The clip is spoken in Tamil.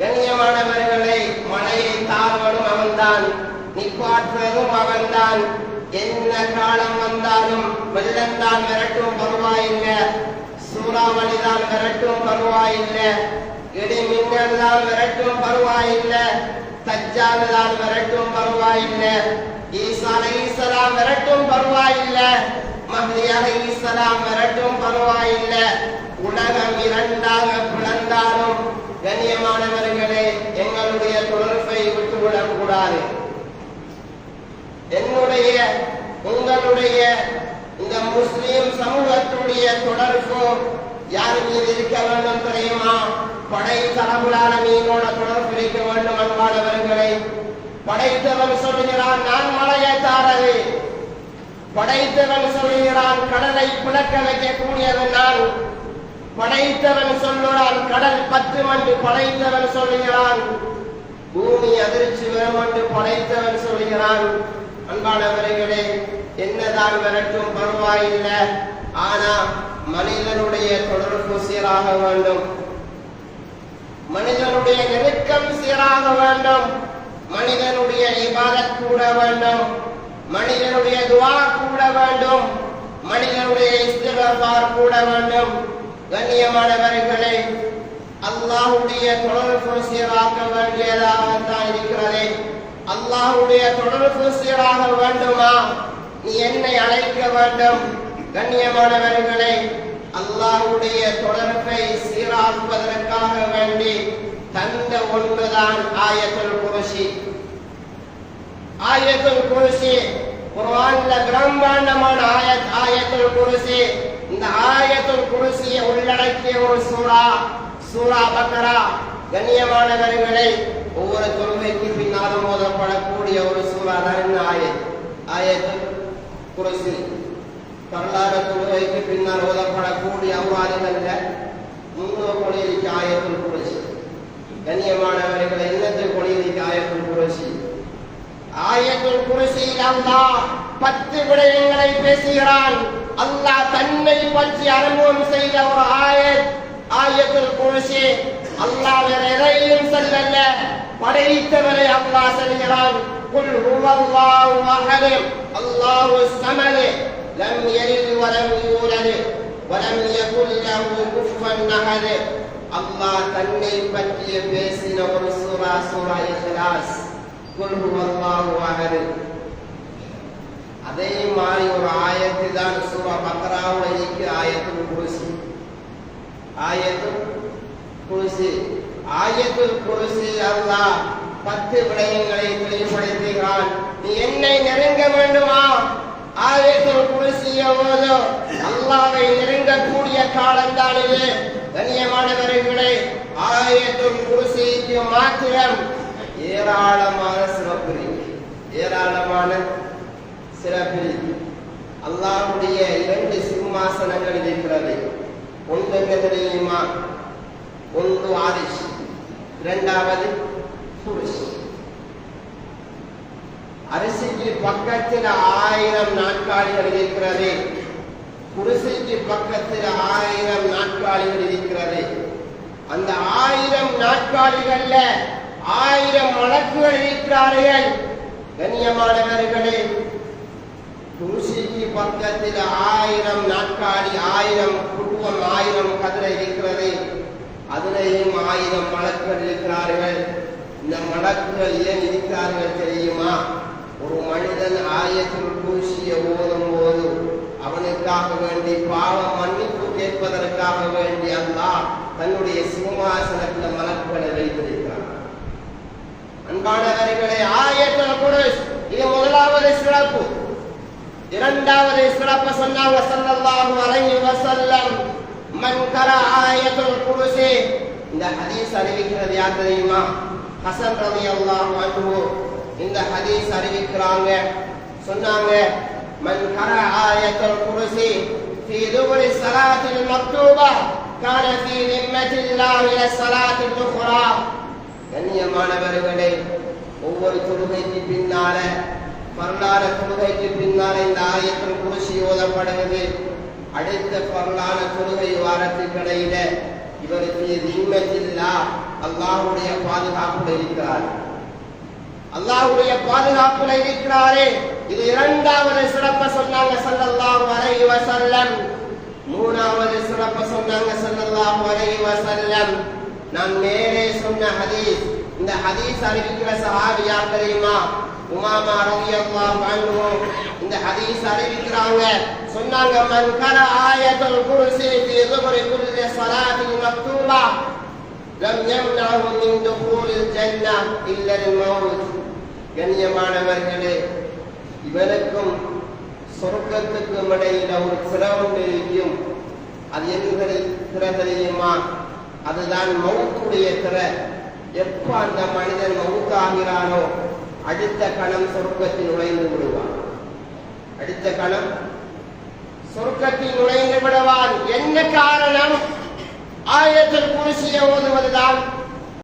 கண்ணியமானவர்களை மழையை தாழ்வனும் அவன்தான். நிப்பாற்றுவதும் அவன்தான். என்ன காலம் வந்தாலும் வெள்ளந்தான் விரட்டும் பரவாயில்லை சூறாவளிதான் விரட்டும் பருவாயில்லை இடி மின்னல் தான் விரட்டும் பருவாயில்லை தஜ்ஜால் தான் விரட்டும் பருவாயில்லை ஈசா அலைஹிஸ்ஸலாம் விரட்டும் பருவாயில்லை மஹதி அலைஹிஸ்ஸலாம் விரட்டும் பருவாயில்லை உலகம் இரண்டாக பிளந்தாலும் கண்ணியமானவர்களே எங்களுடைய தொடர்பை விட்டுவிடக் கூடாது என்னுடைய உங்களுடைய இந்த முஸ்லிம் சமூகத்துடைய தொடர்பு யார் மீது இருக்க வேண்டும் தெரியுமா? படை தரவுலான மீனோட தொடர்பு இருக்க வேண்டும் அன்பானவர்களை. படைத்தவன் சொல்லுகிறான் நான் மழையை தாரது படைத்தவன் சொல்லுகிறான் கடலை பிளக்க வைக்கக்கூடியவன் நான். படைத்தவன் சொல்லுகிறான் கடல் பத்து மண்டு படைத்தவன் சொல்லுகிறான் பூமி அதிர்ச்சி வரும் என்று படைத்தவன் சொல்லுகிறான் அன்பானவர்களே என்னதான் விரட்டும் பரவாயில்லை. ஆனா மனிதனுடைய தொடர்பு சீராக வேண்டும். மனிதனுடைய நெருக்கம் சீராக வேண்டும். மனிதனுடைய இபாதத் கூட வேண்டும். மனிதனுடைய துவா கூட வேண்டும். மனிதனுடைய இஸ்திகபார் கூட வேண்டும். கண்ணியமானவர்களே அல்லாஹுடைய தொடர்பு சீராக்க வேண்டியதாகத்தான் இருக்கிறதே அல்லாஹுடைய தொடர்பு சீராக வேண்டுமா? நீ என்னை அழைக்க வேண்டும் கண்ணியமானவர்களே. அல்லாஹுடைய தொடர்பை சீராக்குவதற்காக வேண்டி தந்த ஒன்றுதான் ஆயத்துல் குருசி. ஆயத்துல் குருசி. குர்ஆன்ல பிரம்மாண்டமான ஆயத் ஆயத்துல் குருசி. இந்த ஆயத்துல் குருசியை உள்ளடக்கிய ஒரு சூரா சூரா பக்கரா. கண்ணியமானவர்களை ஒவ்வொரு தொழுகைக்கு பின்னாலும் ஓதப்படக்கூடிய ஒரு சூறா தான் இந்த ஆயத். ஆயத்துல் குருசி. வரலாறு தொழுகைக்கு பின்னால் ஓதப்படக்கூடிய அவ்வாறுகள்ல முன்னோர் கொடியிற்கு ஆயத்துல் குருசி. கண்ணியமான இன்னத்து கொடியிற்கு ஆயத்துல் குருசி ஆயத்துல் குருசியில் அல்லாஹ் பத்து விடயங்களை பேசுகிறான். அல்லாஹ் தன்னை பற்றி அனுபவம் செய்த ஒரு ஆயத் ஆயத்தில் குருசி. அல்லாஹ் வேற எதையும் சொல்லல. படைத்தவரை அல்லாஹ் சொல்கிறான் குல் ஹுவல்லாஹு அஹத். அல்லாஹு ஸமத் லம் யலித் வலம் யூலத். வலம் யகுல் லஹு குஃபுவன் அஹத். அல்லாஹ் தன்னை பற்றி பேசின ஒரு சூரா சூரா இக்லாஸ் அதே மாதிரி ஒரு ஆயத்து தான் சூரா பக்ராவுல ஆயத்தும் ஆயத்துல் குருசி. ஆயத்துல் குருசி. ஆயத்துல் குருசி அல்லாஹ் பத்து விடயங்களை தெளிவுபடுத்துகிறான். நீ என்னை நெருங்க வேண்டுமா? ஆயத்துல் குருசிய போதும் அல்லாவை நெருங்கக்கூடிய காலம்தான் இது கண்ணியமானவர்களே ஆயத்துல் குருசிக்கு மாத்திரம் ஏராளமான சிறப்பு ஏராளமான சிறப்பு அல்லாஹுடைய இரண்டு சிம்மாசனங்கள் இருக்கிறது. ஒன்று என்ன தெரியுமா ஒன்று ஆதிஷ். இரண்டாவது புருஷ் அரிசிக்கு பக்கத்தில் ஆயிரம் நாட்காலிகள் இருக்கிறது. குடிசைக்கு பக்கத்தில் ஆயிரம் நாட்காலிகள் இருக்கிறது. அந்த ஆயிரம் நாட்காலிகள்ல ஆயிரம் வழக்குகள் இருக்கிறார்கள். கண்ணியமானவர்களே தூசிக்கு பக்கத்தில் ஆயிரம் நாட்காடி ஆயிரம் குடும்பம் ஆயிரம் கதிரை இருக்கிறது. அதிலேயும் ஆயிரம் வழக்குகள் இருக்கிறார்கள். இந்த வழக்குகள் ஏன் இருக்கிறார்கள் தெரியுமா? ஒரு மனிதன் ஆயத்தில் தூசிய ஓதும் போது அவனுக்காக வேண்டி பாவம் மன்னிப்பு கேட்பதற்காக வேண்டி அல்லா தன்னுடைய சிம்மாசனத்தில் மலக்குகளை வைத்தது அன்பானவர்களே ஆயத்தில் குருஸ் இது முதலாவது சிறப்பு இரண்டாவது சிறப்பு சொன்னாங்க ஸல்லல்லாஹு அலைஹி வஸல்லம் மன் கரா ஆயத்துல் குர்சி இந்த ஹதீஸ் அறிவிக்கிறது யார் தெரியுமா ஹசன் ரலியல்லாஹு அன்ஹு இந்த ஹதீஸ் அறிவிக்கிறாங்க சொன்னாங்க மன் கரா ஆயத்துல் குர்சி في دبر الصلاة المكتوبة كان في ذمة الله إلى الصلاة الأخرى கண்ணியமானவர்களே ஒவ்வொரு தொழுகைக்கு பின்னால பரலான தொழுகைக்கு பின்னால இந்த ஆயத்தில் குறிச்சி ஓதப்படுவது அடுத்த பரலான தொழுகை வாரத்துக்கிடையில இவருக்கு திம்மத்தில்லா அல்லாஹுடைய பாதுகாப்புல இருக்கிறார். அல்லாஹுடைய பாதுகாப்புல இருக்கிறாரே. இது இரண்டாவது சிறப்ப சொன்னாங்க சல்லல்லாஹு அலைஹி வஸல்லம். மூணாவது சிறப்ப சொன்னாங்க சல்லல்லாஹு அலைஹி வஸல்லம். நான் மேலே சொன்ன ஹதீஸ். இந்த ஹதீஸ் அறிவிக்கிற சஹாபி யார் தெரியுமா? உமாமா ரவி அல்லா வாங்குவோம் இந்த ஹதீஸ் அறிவிக்கிறாங்க. சொன்னாங்க மன் கர ஆயத்துல் குர்சி ஃபீ துபுரி குல்லி ஸலாத்தின் மக்தூபா. லம் யம்னஹு மின் துஹூலில் ஜன்னah இல்லா அல்-மௌத் கண்ணியமானவர்களே இவருக்கும் சொர்க்கத்துக்கும் இடையில ஒரு திரை ஒன்று இருக்கும். அது என்ன திரை தெரியுமா? அதுதான் மவுக்குடைய திரை. எப்ப அந்த மனிதன் மவுக்காகிறானோ அடுத்த கணம் சொர்க்கத்தில் நுழைந்து விடுவான். அடுத்த கணம் சொர்க்கத்தில் நுழைந்து விடுவான். என்ன காரணம்? ஆயத்தில் குருசியை ஓதுவதுதான்